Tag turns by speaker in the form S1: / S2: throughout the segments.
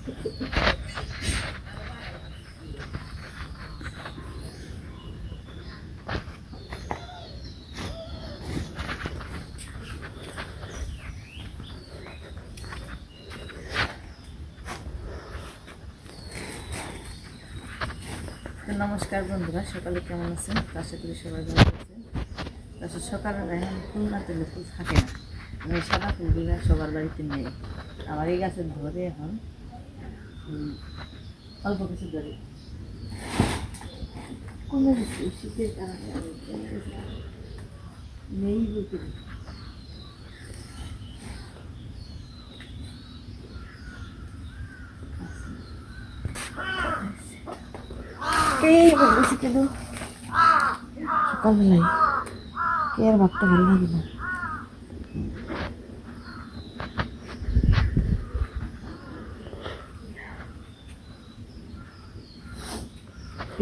S1: নমস্কার বন্ধুরা, সকালে কেমন আছেন? তার সাথে সবাই ভালো আছেন। আচ্ছা, তাছাড়া সকালে এখন ফুল না তুলে ফুল থাকে না। আমি সাদা ফুলগুলো সবার বাড়িতে নেই। আমার এই গাছের ধরে এখন অল্প কিছু ধরে এই শীতের কারণে। নেই বলতে। সকালবেলায় কে আর ভাবতে ভালো লাগে না?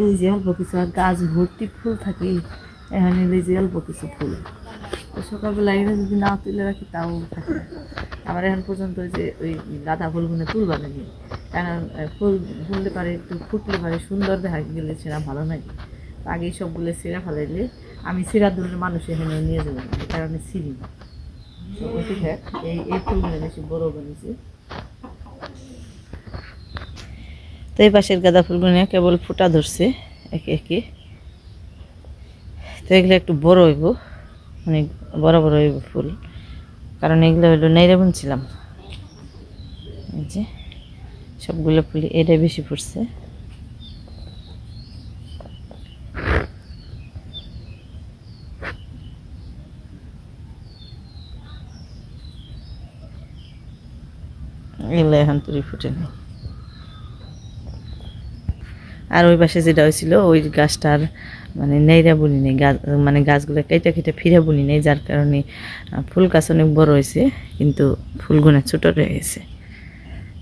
S1: এই যে অল্প কিছু, আর গাছ ভর্তি ফুল থাকে, এখন এই যে অল্প কিছু ফুল। সকালবেলা এনে যদি না তুলে রাখি, তাও থাকে আমার এখন পর্যন্ত যে ওই গাঁদা ফুলগুলো তুলবা নাকি কারণ ফুল ফুলতে পারে একটু ফুটলে পারে, সুন্দর দেখা গেলে সেরা ভালো তো আগে সবগুলো সেরা ফেলাইলে আমি সেরা দূরের মানুষ এখানে নিয়ে যাব কারণে সিঁড়ি এই এই ফুলগুলো বেশি বড় বানিয়েছে। তো এই পাশের গাঁদা ফুলগুলো নিয়ে কেবল ফুটা ধরছে, একে একে। তো এগুলো একটু বড় হইব, অনেক বড় বড় হইব ফুল। কারণ এগুলো হইল নেইরে বুনছিলাম। এই যে, সবগুলো ফুল এটাই বেশি ফুটছে। এগুলো এখন তুলি ফুটে নেই। আর ওই পাশে যেটা হয়েছিল, ওই গাছটার মানে নেইরা বুনি নেই গাছ মানে গাছগুলো কেটে কেটে ফিরে বুনি নেই, যার কারণে ফুল গাছ অনেক বড় হয়েছে, কিন্তু ফুলগুলো ছোট রয়ে গেছে।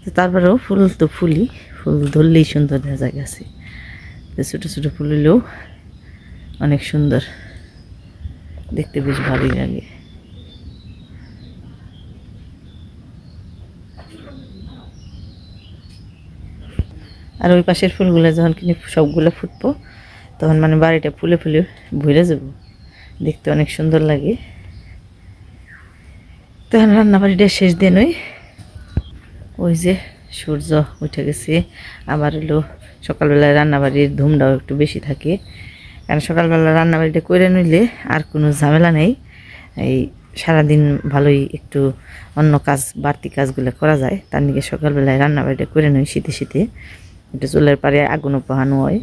S1: তো তারপরেও ফুল তো ফুলই, ফুল ধরলেই সুন্দর দেখা যায় গাছে। তো ছোটো ছোটো ফুল হলেও অনেক সুন্দর, দেখতে বেশ ভালোই লাগে। আর ওই পাশের ফুলগুলো যখন কিনে সবগুলো ফুটবো, তখন মানে বাড়িটা ফুলে ফুলে ভুলে যাব। দেখতে অনেক সুন্দর লাগে। তখন রান্না বাড়িটা শেষ দিন ওই ওই যে সূর্য উঠে গেছে, আবার হলো সকালবেলায় রান্নাবাড়ির ধুমটাও একটু বেশি থাকে। কারণ সকালবেলা রান্নাবাড়িটা করে নিলে আর কোনো ঝামেলা নেই। এই সারাদিন ভালোই একটু অন্য কাজ, বাড়তি কাজগুলো করা যায়। তার নিকে সকালবেলায় রান্নাবাড়িটা করে নিই শীতে শীতে। একটু চুলের পারে আগুনও পোহানো হয়।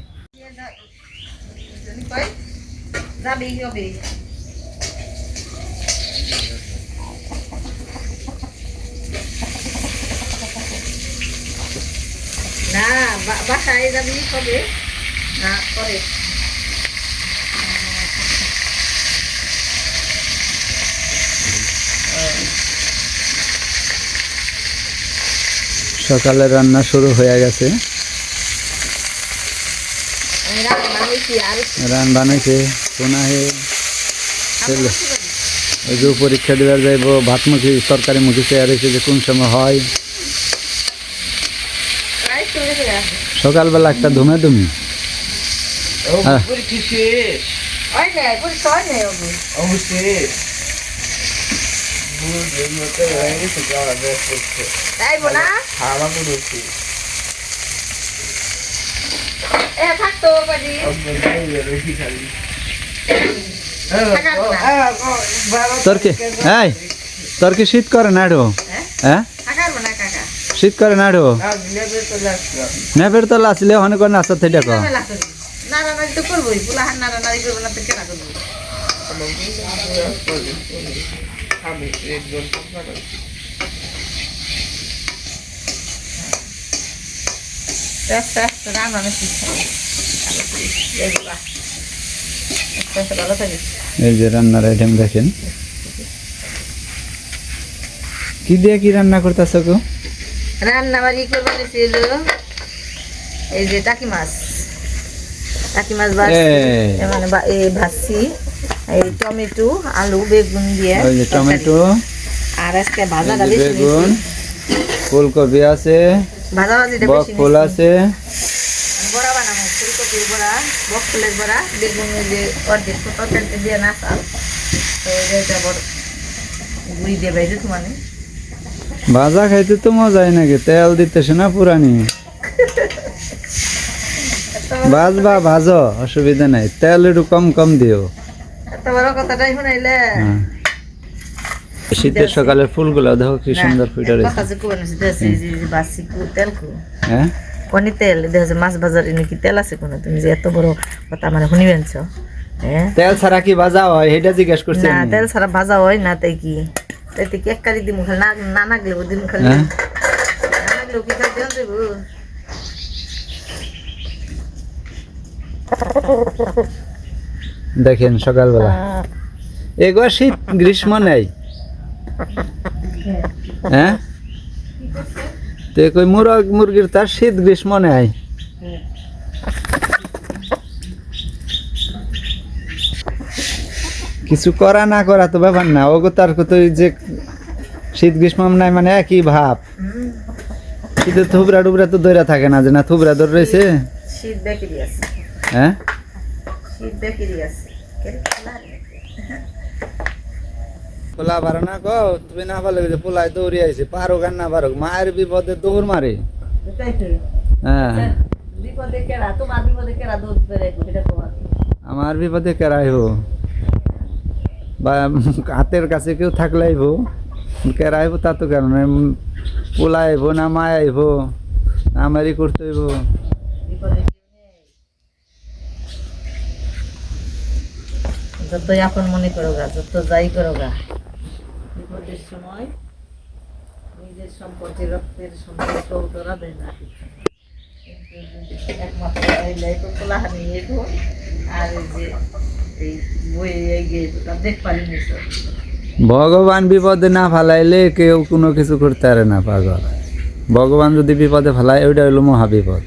S1: না বাসায় যাবি কবে? না পরে।
S2: সকালে রান্না শুরু হয়ে গেছে
S1: আমি বানাইছি
S2: রান বানাইছে সোনাহে ছেলে ওই যে পরীক্ষা দেওয়ার যাইব ভাতমুখী তরকারি মুখী চেয়ার হয়েছে যে কোন সময় হয়। সকালবেলা একটা ধুমে ধুমি। হ্যাঁ।
S1: ওই নেই পুরি সয় নেই ওগো তাইবো না এ থাকতো বাড়ি
S2: তোর কি এই তোর কি শীত করে না ডো হ্যাঁ?
S1: থাকার না কাকা।
S2: শীত করে না ডো নেবের তো লাসলে করে নাস্তা থেকে দেখো
S1: করি নাড়ানাড়ি তো করবোই পুলাহান নাড়ানাড়ি করব না তো কেনা করব আস্তে আস্তে রান্না
S2: এই যে রান্নার আইটেম দেখেন। কি দিয়ে কি রান্না করতেছ গো?
S1: রান্না বাড়ি করব ছিল এই যে টাকি মাছ। টাকি মাছ মানে এই ভাজছি। এই টমেটো আলু বেগুন দিয়ে
S2: ওই যে টমেটো।
S1: আর আজকে
S2: এই বেগুন ফুলকপি আছে।
S1: ভাজা ভাজিটা বেশি
S2: ফুল আছে।
S1: বড়া বানাবো ফুলকপির বড়া বক ফুলের বড়া বেগুন যে অর্ধেক তরকারিতে দিয়ে না চাল। তো এটা বড় গুড়ি দিয়ে বাইরে মানে।
S2: ভাজা খাইতে তো মজাই নাকি তেল দিতেছে না পুরানি? ভাজবা ভাজো অসুবিধা নাই তেল একটু কম কম দিও।
S1: বড় কথাটাই শুনাইলে।
S2: হ্যাঁ। শীতের সকালের ফুলগুলো দেখো কি সুন্দর ফুটে রয়েছে
S1: যে কোন দেশে যে বাসি কু তেল কু।
S2: হ্যাঁ?
S1: কোনি তেল দেশে মাছ বাজারে নাকি তেল আছে কোনো? তুমি যে এত বড় কথা মানে শুনিবেনছ হ্যাঁ?
S2: তেল ছাড়া কি ভাজা হয়? এটা জিজ্ঞেস করছি
S1: না তেল ছাড়া ভাজা হয় না তাই কি? তাই কি এক কারি দিমু খালি না না নাগলেও দিমু খালি।
S2: হ্যাঁ?
S1: না নাগলেও কি খাইতে দেবো
S2: দেখেন সকালবেলা। এগুলো শীত গ্রীষ্ম নেই। হ্যাঁ? তো কই মুরগ মুরগির তার শীত গ্রীষ্ম নেই কিছু করা না করা তো ব্যাপার না ওগো তার কত যে শীত গ্রীষ্ম নাই মানে একই ভাব। শীতে থুবরা টুবরা তো দৈরা থাকে না যে না থুবরা দৌড় রয়েছে
S1: শীত
S2: হ্যাঁ?
S1: শীত আছে?
S2: পোলা পারো না কো তুমি না পারলে যে পোলায় দৌড়ি আইছে পারো গান না পারো মায়ের বিপদে দৌড় মারে। হ্যাঁ।
S1: বিপদে কেরা? তোমার বিপদে কেরা দৌড় পেরে এটা তোমার।
S2: আমার বিপদে কেরাইব বা হাতের কাছে কেউ থাকলেইব কেরাইব তা তো কেন? পোলা আইব না মা আইব? আমারই করতে হইব
S1: বিপদে কেউ নেই। যতই আপন মনে করো গা যত যাই করো গা। বিপদের সময় নিজের সম্পত্তি রক্তের সম্পর্ক তোরা দেয় না। একমাত্র কোলাহানি এগো আর এই যে এই বই এগিয়ে দেখ পারিনি
S2: ভগবান বিপদে না ফালাইলে কেউ কোনো কিছু করতে পারে না পাগল। ভগবান যদি বিপদে ফেলায় ওইটা হইল মহা বিপদ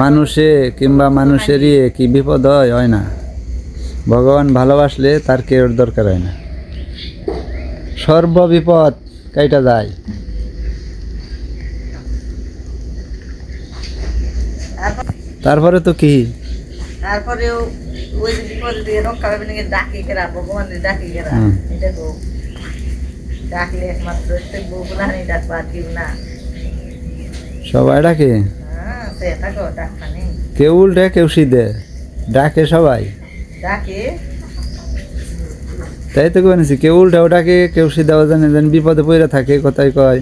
S2: মানুষে কিংবা মানুষেরই কি বিপদ হয় হয় না। ভগবান ভালোবাসলে তার কেউ দরকার হয় না। সর্ব বিপদ কাইটা যায়।
S1: তারপরে
S2: তো কি?
S1: তারপরেও ওই যে বিপদের রক্ষা পাবে নাকি ডাকি কেরা? ভগবানের ডাকি কেরা? এটা তো ডাকলে একমাত্র একটা বউগুলানি ডাকবো কেউ না।
S2: সবাই ডাকে?
S1: হ্যাঁ
S2: কেউ উল্টে কেউ সিধে। ডাকে সবাই।
S1: ডাকে
S2: তাই তো কেছি কেউ উল্টাও ডাকে কেউ সিধাও জানে যেন বিপদে পড়ে থাকে কথাই কয়।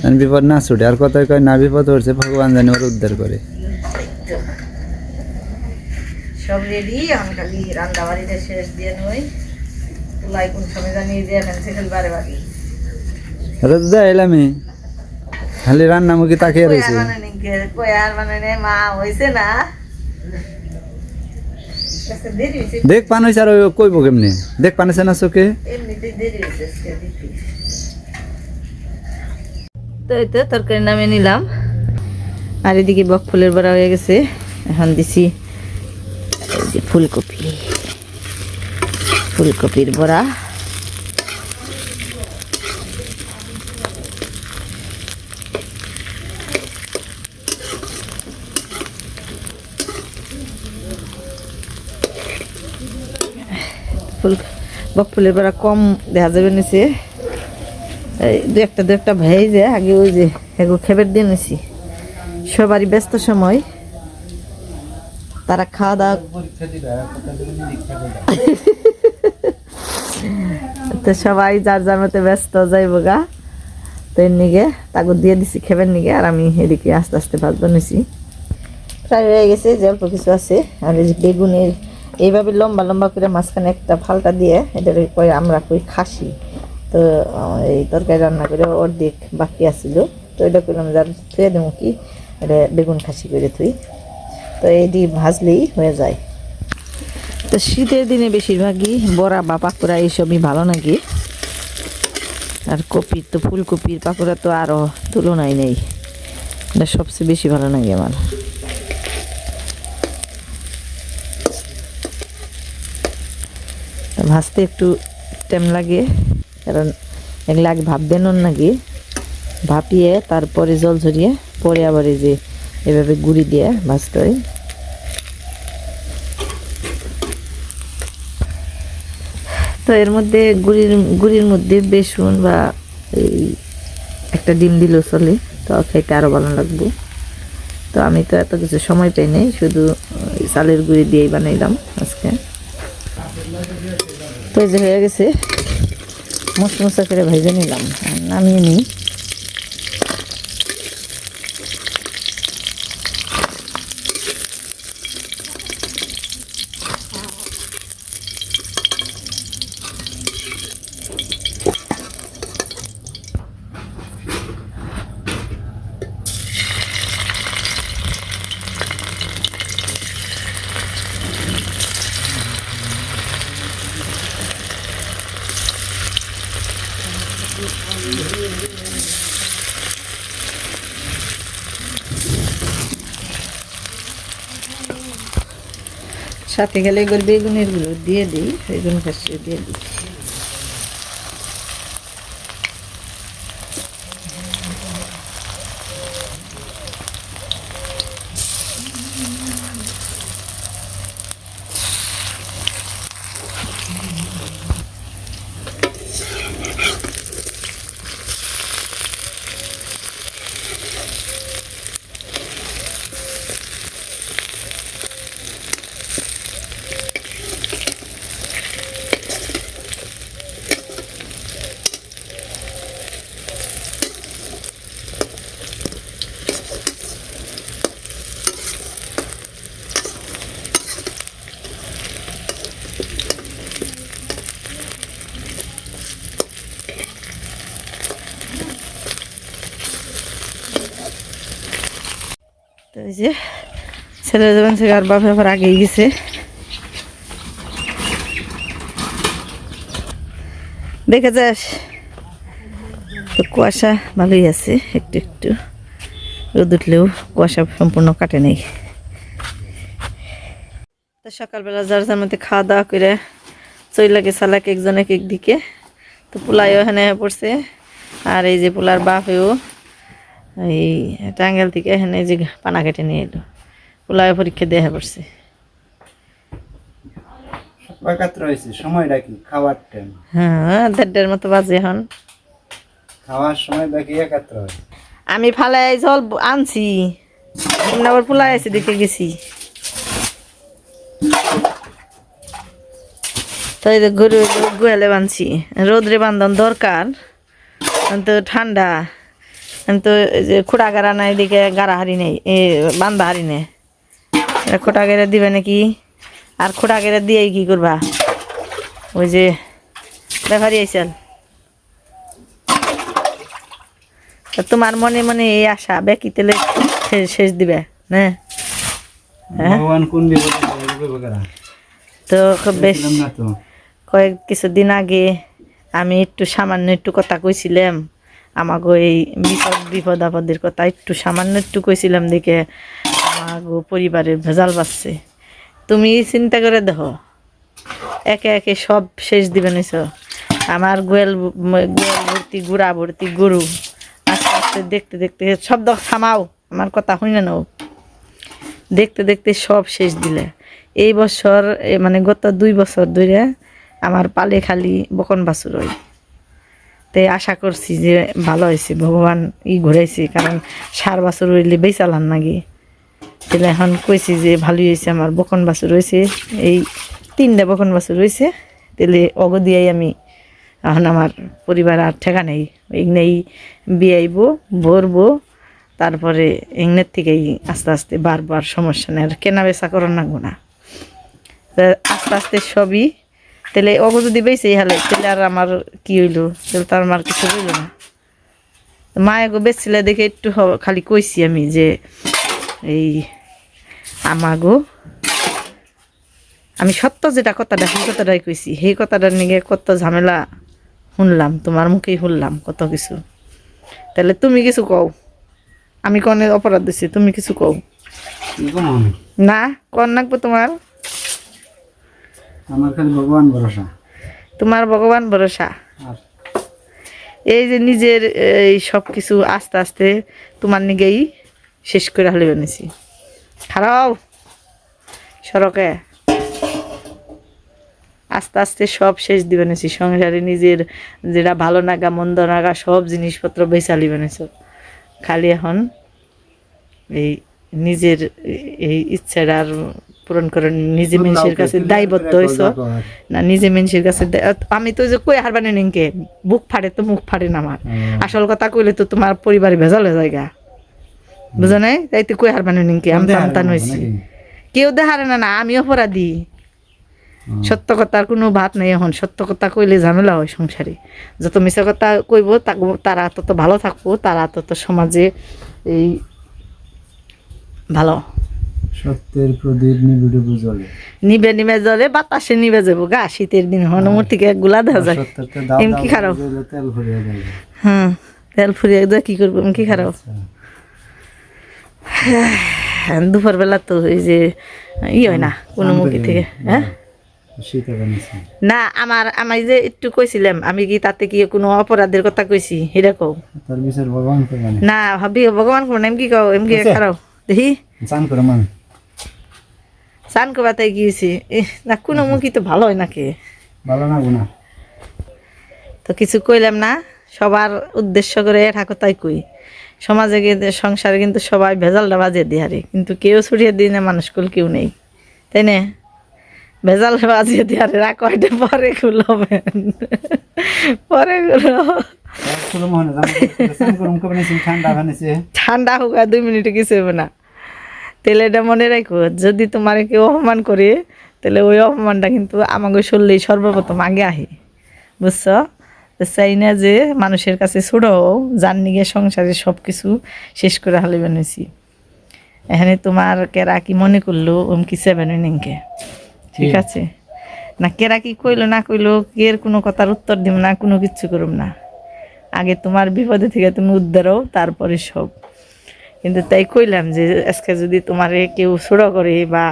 S2: যেন বিপদ না ছুটে আর কথাই কয় না বিপদ হচ্ছে ভগবান জানি ওর উদ্ধার করে।
S1: তো সব রেডি আমি খালি রান্না বাড়িতে শেষ দিয়ে নই। তুলাই কোন সময় জানি যে এখানে সেখানে বারে বাড়ি
S2: এটা তো যাইলামই খালি রান্নামুখী তাকিয়ে রয়েছে
S1: মা না?
S2: দেখ পান হয়েছে আর কইব কেমনি? দেখ
S1: পান হয়েছে না চোখে? তো এই তো তরকারি নামে নিলাম। আর এদিকে বক ফুলের বড়া হয়ে গেছে। এখন দিছি ফুলকপি। ফুলকপির বড়া। ফুল বক ফুলের বড়া কম দেখা যাবে নিচে। দু একটা দু একটা ভেয়ে যে, আগে ওই যে এগুলো খেবের দিয়ে নিছি। সবারই ব্যস্ত সময়। তারা খাওয়া দাওয়া তো সবাই যার যার মতো ব্যস্ত যাইব গা। তো এর নিগে তাকে দিয়ে দিছি খেবের নিগে, আর আমি এদিকে আস্তে আস্তে ভাজবো নিছি প্রায় হয়ে গেছে, যে অল্প কিছু আছে। আর এই যে বেগুনের এইভাবে লম্বা লম্বা করে মাঝখানে একটা ফালটা দিয়ে এটা কই আমরা কই খাসি। তো এই তরকারি রান্না করে অর্ধেক বাকি আছিল। তো এটা করলাম যার থুয়ে দেবো কি? এটা বেগুন খাসি করে থুই। তো দিয়ে ভাজলেই হয়ে যায়। তো শীতের দিনে বেশিরভাগই বড়া বা পাকোড়া এইসবই ভালো নাকি? আর কপির তো, ফুলকপির পাকোড়া তো আরও তুলনায় নেই। এটা সবচেয়ে বেশি ভালো লাগে আমার? ভাজতে একটু টাইম লাগে, কারণ এগুলো আগে ভাপ দেন নাকি? ভাপিয়ে তারপরে জল ঝরিয়ে পরে আবার যে এভাবে গুঁড়ি দিয়ে ভাজতে হয়। তো এর মধ্যে গুড়ির গুড়ির মধ্যে বেসন বা এই একটা ডিম দিলেও চলে, তো খেতে আরও ভালো লাগবে। তো আমি তো এত কিছু সময় পাই নাই, শুধু চালের গুঁড়ি দিয়েই বানাইলাম। যে হয়ে গেছে। মশমশা করে ভেজে নিলাম। নামিয়ে নিই। সাথে গেলে এগুলো বেগুনেরগুলো দিয়ে দিই বেগুন কাশিয়ে দিয়ে দিই যে ছেলে যাবেন আর বাপের আবার গেছে। দেখে যাস কুয়াশা ভালোই আছে, একটু একটু। রোদ উঠলেও কুয়াশা সম্পূর্ণ কাটে নেই। সকালবেলা যার যার মধ্যে খাওয়া দাওয়া করে চইলা গেছে সালাক একজন এক এক দিকে তো পোলাইও এখানে পড়ছে, আর এই যে পোলার বাপেও এই টাঙ্গাইল থেকে এখানে যে পানা কেটে নিয়ে এলো। পোলায় পরীক্ষা দেওয়া পড়ছে
S2: সময়টা কি? খাওয়ার টাইম
S1: হ্যাঁ দেড়টার মতো বাজে এখন।
S2: খাওয়ার সময় দেখি একাত্র
S1: আমি ফালাই জল আনছি। আবার পোলাই আছে দেখে গেছি। তাই তো গরু গোয়ালে বানছি। রোদরে বান্ধন দরকার। তো ঠান্ডা। তো খুঁড়া গাড়া নাই দিকে গাড়া হারি নেই বান্ধা হারি নেই। খোটা গেড়ে দিবে নাকি? আর খোটা গেড়ে দিয়ে কি করবা? ওই যে ব্যাপারি আইসাল তোমার মনে মনে এই আশা বেকি তেলে শেষ শেষ দিবে না? হ্যাঁ? তো খুব বেশ কয়েক কিছুদিন আগে আমি একটু সামান্য একটু কথা কইছিলাম। আমাগো এই বিপদ বিপদ আপদের কথা একটু সামান্য একটু কইছিলাম দেখে আমাগো পরিবারের ভেজাল বাড়ছে। তুমি চিন্তা করে দেখো, একে একে সব শেষ দিবে নিছ আমার গোয়াল গোয়াল ভর্তি, গুড়া ভর্তি গরু, আস্তে আস্তে দেখতে দেখতে সব দেখ থামাও, আমার কথা শুনে নাও। দেখতে দেখতে সব শেষ দিলে। এই বছর মানে গত দুই বছর ধরে আমার পালে খালি বকন বাছুর হয়। তাই আশা করছি যে ভালো হয়েছে, ভগবান ই ঘুরাইছে, কারণ সার বাছুর হইলে বেচালান নাকি? তাহলে এখন কইছি যে ভালোই হয়েছে, আমার বকন বাছুর হয়েছে, এই তিনটা বকন বাছুর হয়েছে, তাহলে অগ দিয়াই আমি এখন আমার পরিবার আর ঠেকা নেই। এগনেই বিয়াইব, ভরবো, তারপরে এগনের থেকেই আস্তে আস্তে বারবার সমস্যা নেই, আর কেনা বেচা করার না। তা আস্তে আস্তে সবই তাহলে অগ যদি বেঁচে হালে তাহলে আর আমার কি হইল? তাহলে তার আমার কিছু হইল না। মায়ে গো বেচছিলে দেখে একটু খালি কইছি আমি যে এই আমাগো আমি সত্য যেটা কথাটা সেই কথাটাই কইছি। সেই কথাটা নিয়ে কত ঝামেলা শুনলাম তোমার মুখেই শুনলাম কত কিছু। তাহলে তুমি কিছু কও। আমি কনে অপরাধ দিছি তুমি কিছু কও? না কন নাকবো তোমার?
S2: আমার খালি ভগবান ভরসা।
S1: তোমার ভগবান ভরসা। এই যে নিজের এই সব কিছু আস্তে আস্তে তোমার নিগেই শেষ করে হলে বানিয়েছি খারাপ সড়কে। আস্তে আস্তে সব শেষ দিবে নিছি সংসারে নিজের যেটা ভালো নাগা মন্দ নাগা সব জিনিসপত্র বেচালি বানিয়েছ খালি এখন এই নিজের এই ইচ্ছাটা আর পূরণ করে নিজে মানুষের কাছে দায়বদ্ধ হয়েছো না নিজে মানুষের কাছে আমি তো যে কই হারবানি নিকে বুক ফাড়ে তো মুখ ফাড়ে না আমার। আসল কথা কইলে তো তোমার পরিবারে ভেজাল হয়ে জায়গা বুঝো নাই? তাই তো কই হারবানি নিকে আমি সন্তান হয়েছি কেউ দেখারে না না আমি অপরাধী। সত্য কথার কোনো ভাত নেই এখন। সত্য কথা কইলে ঝামেলা হয় সংসারে। যত মিছা কথা কইব তারা তত ভালো থাকব তারা তত সমাজে এই ভালো।
S2: সত্যের প্রদীপ নিবিড়ে
S1: নিবে নিবে জলে বাতাসে নিবে যাব। গা শীতের দিন হনুমুর থেকে গুলা দেখা যায়। এম কি খারাপ?
S2: তেল দেবে
S1: হ্যাঁ তেল ফুরিয়ে কি করব এম কি খারাপ? দুপুর বেলা তো এই যে ই হয় না কোনো মুখি থেকে হ্যাঁ? না আমার আমি যে একটু কইছিলাম আমি কি তাতে কি কোনো অপরাধের কথা কইছি সেটা কও? না ভাবি ভগবান কোন এম কি কও এম কি
S2: আচ্ছা।
S1: খারাপ? দেখি।
S2: চান
S1: কবাতে গিয়েছি। না কোনো মুখি তো ভালো হয় নাকি?
S2: ভালো না গুনা।
S1: তো কিছু কইলাম না সবার উদ্দেশ্য করে ঠাকুর তাই কই। সমাজে কিন্তু সংসারে কিন্তু সবাই ভেজালটা বাজিয়ে দিয়ে হারে। কিন্তু কেউ ছড়িয়ে দিই না মানুষ কুল কেউ নেই। তাই না? ভেজাল বাজিয়ে দিয়ে হারে রাখ কয়টা? পরে খুলবেন পরে খুলো
S2: ঠান্ডা
S1: হোক দুই মিনিটে কিছু হবে না। তাহলে এটা মনে রাখো যদি তোমার কেউ অপমান করে তাহলে ওই অপমানটা কিন্তু আমাকে শুনলেই সর্বপ্রথম আগে আহে বুঝছ? চাই না যে মানুষের কাছে ছোড়ো যার নিগে সংসারে সব কিছু শেষ করে হালে বানিয়েছি এখানে তোমার কেরা কি মনে করল ওম কি সেভেন নিংকে ঠিক আছে? না কেরা কি কইলো না কইলো কের কোনো কথার উত্তর দিব না কোনো কিচ্ছু করুম না। আগে তোমার বিপদে থেকে তুমি উদ্ধার তারপরে সব। কিন্তু তাই কইলাম যে, আজকে যদি তোমারে কেউ ছোড়ো করে বা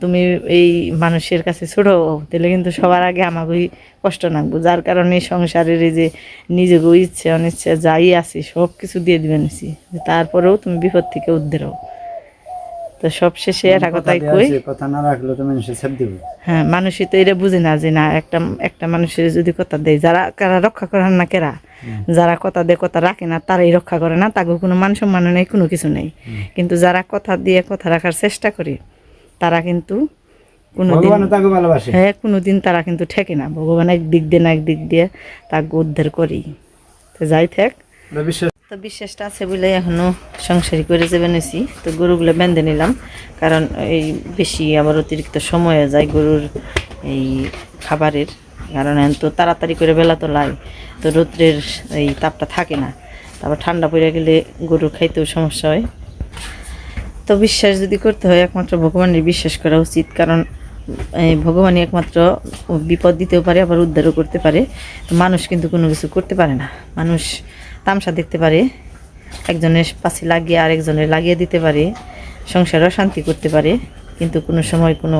S1: তুমি এই মানুষের কাছে ছোড়ো তাহলে কিন্তু সবার আগে আমাকেই কষ্ট নাকবো যার কারণে সংসারের এই যে নিজেকে ইচ্ছে, অনিচ্ছে, যাই আছে সব কিছু দিয়ে দিবে নিছি। তারপরেও তুমি বিপদ থেকে উদ্ধার হও। তো সব শেষে একটা কথাই কই।
S2: কথা না রাখলে তো মানুষের ছেপ দিবে।
S1: হ্যাঁ মানুষই তো এটা বুঝে না যে না একটা একটা মানুষের যদি কথা দেয় যারা কারা রক্ষা করেন না কেরা? যারা কথা দেয় কথা রাখে না তারাই রক্ষা করে না তাকে কোনো মান সম্মান নেই কোনো কিছু নেই। কিন্তু যারা কথা দিয়ে কথা রাখার চেষ্টা করে তারা কিন্তু কোনোদিন হ্যাঁ কোনোদিন তারা কিন্তু ঠেকে না। ভগবান এক দিক দিয়ে না এক দিক দিয়ে তাকে উদ্ধার করি তো যাই থাক। তো বিশ্বাসটা আছে বলে এখনও সংসারী করে যে নিছি। তো গরুগুলো বেঁধে নিলাম। কারণ এই বেশি আবার অতিরিক্ত সময় যায় গরুর এই খাবারের কারণ। তো তাড়াতাড়ি করে বেলা তো লাই। তো রৌদ্রের এই তাপটা থাকে না। তারপর ঠান্ডা পড়ে গেলে গরুর খাইতেও সমস্যা হয়। তো বিশ্বাস যদি করতে হয়, একমাত্র ভগবানের বিশ্বাস করা উচিত। কারণ ভগবানই একমাত্র বিপদ দিতেও পারে, আবার উদ্ধারও করতে পারে। তো মানুষ কিন্তু কোনো কিছু করতে পারে না। মানুষ তামসা দেখতে পারে, একজনের পাশে লাগিয়ে আরেকজনের লাগিয়ে দিতে পারে সংসারও শান্তি করতে পারে, কিন্তু কোনো সময় কোনো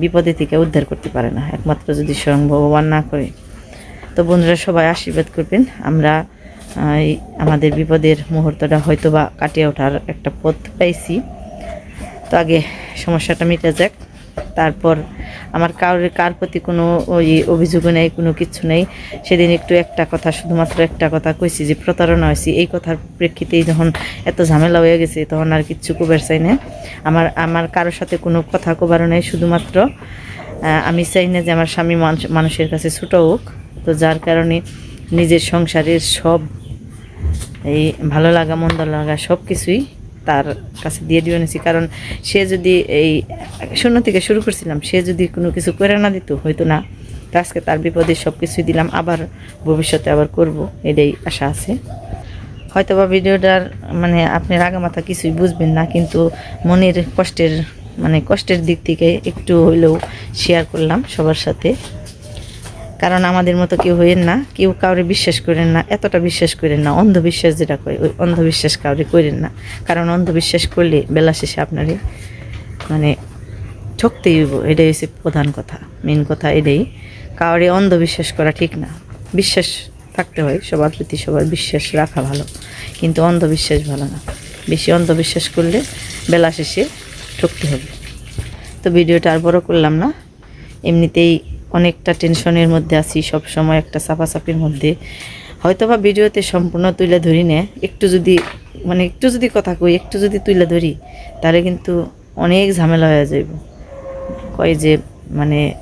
S1: বিপদে থেকে উদ্ধার করতে পারে না। একমাত্র যদি স্বয়ং ভগবান না করে। তো বন্ধুরা, সবাই আশীর্বাদ করবেন। আমরা আমাদের বিপদের মুহূর্তটা হয়তো বা কাটিয়ে ওঠার একটা পথ পাইছি। তো আগে সমস্যাটা মিটে যাক, তারপর আমার কারোর কার প্রতি কোনো ওই অভিযোগ নেই, কোনো কিছু নেই। সেদিন একটু একটা কথা, শুধুমাত্র একটা কথা কইছি যে প্রতারণা হয়েছি। এই কথার প্রেক্ষিতেই যখন এত ঝামেলা হয়ে গেছে, তখন আর কিচ্ছু কবার চাই না। আমার আমার কারোর সাথে কোনো কথা কবারও নেই, শুধুমাত্র আমি চাই না যে আমার স্বামী মানুষ- মানুষের কাছে ছোটো হোক। তো যার কারণে নিজের সংসারের সব এই ভালো লাগা, মন্দ লাগা সব কিছুই তার কাছে দিয়ে দিয়ে নিছি। কারণ সে যদি এই শূন্য থেকে শুরু করছিলাম, সে যদি কোনো কিছু করে না দিত, হয়তো না। তো আজকে তার বিপদে সব কিছুই দিলাম, আবার ভবিষ্যতে আবার করব, এটাই আশা আছে। হয়তো বা ভিডিওটার মানে আপনি রাগামাথা কিছুই বুঝবেন না, কিন্তু মনের কষ্টের মানে কষ্টের দিক থেকে একটু হইলেও শেয়ার করলাম সবার সাথে। কারণ আমাদের মতো কেউ হইেন না, কেউ কাউরে বিশ্বাস করেন না, এতটা বিশ্বাস করেন না, অন্ধবিশ্বাস যেটা কয়, ওই অন্ধবিশ্বাস কাউরে করেন না। কারণ অন্ধবিশ্বাস করলে বেলা শেষে আপনারে মানে ঠকতেই হইব, এটাই হচ্ছে প্রধান কথা মেন কথা এটাই। কাউরে অন্ধবিশ্বাস করা ঠিক না। বিশ্বাস থাকতে হয়, সবার প্রতি সবার বিশ্বাস রাখা ভালো, কিন্তু অন্ধবিশ্বাস ভালো না। বেশি অন্ধবিশ্বাস করলে বেলা শেষে ঠকতে হবে। তো ভিডিওটা আর বড় করলাম না, এমনিতেই অনেকটা টেনশনের মধ্যে আছি, সব সময় একটা চাপাচাপির মধ্যে। হয়তো বা ভিডিওতে সম্পূর্ণ তুলে ধরি নে, একটু যদি মানে একটু যদি কথা কই, একটু যদি তুলে ধরি, তাহলে কিন্তু অনেক ঝামেলা হয়ে যাইব। কয় যে মানে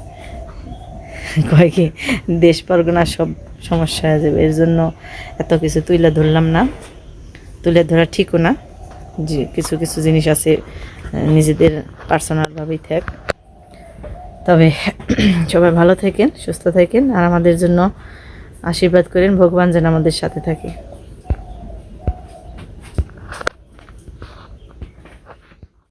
S1: কয় কি, দেশ পরগনা সব সমস্যা হয়ে যাবে, এর জন্য এত কিছু তুলে ধরলাম না। তুলে ধরা ঠিকও না। যে কিছু কিছু জিনিস আছে নিজেদের পার্সোনালভাবেই থাক। তবে সবাই ভালো থাকেন, সুস্থ থাকেন, আর আমাদের জন্য আশীর্বাদ করেন, ভগবান যেন আমাদের সাথে থাকে।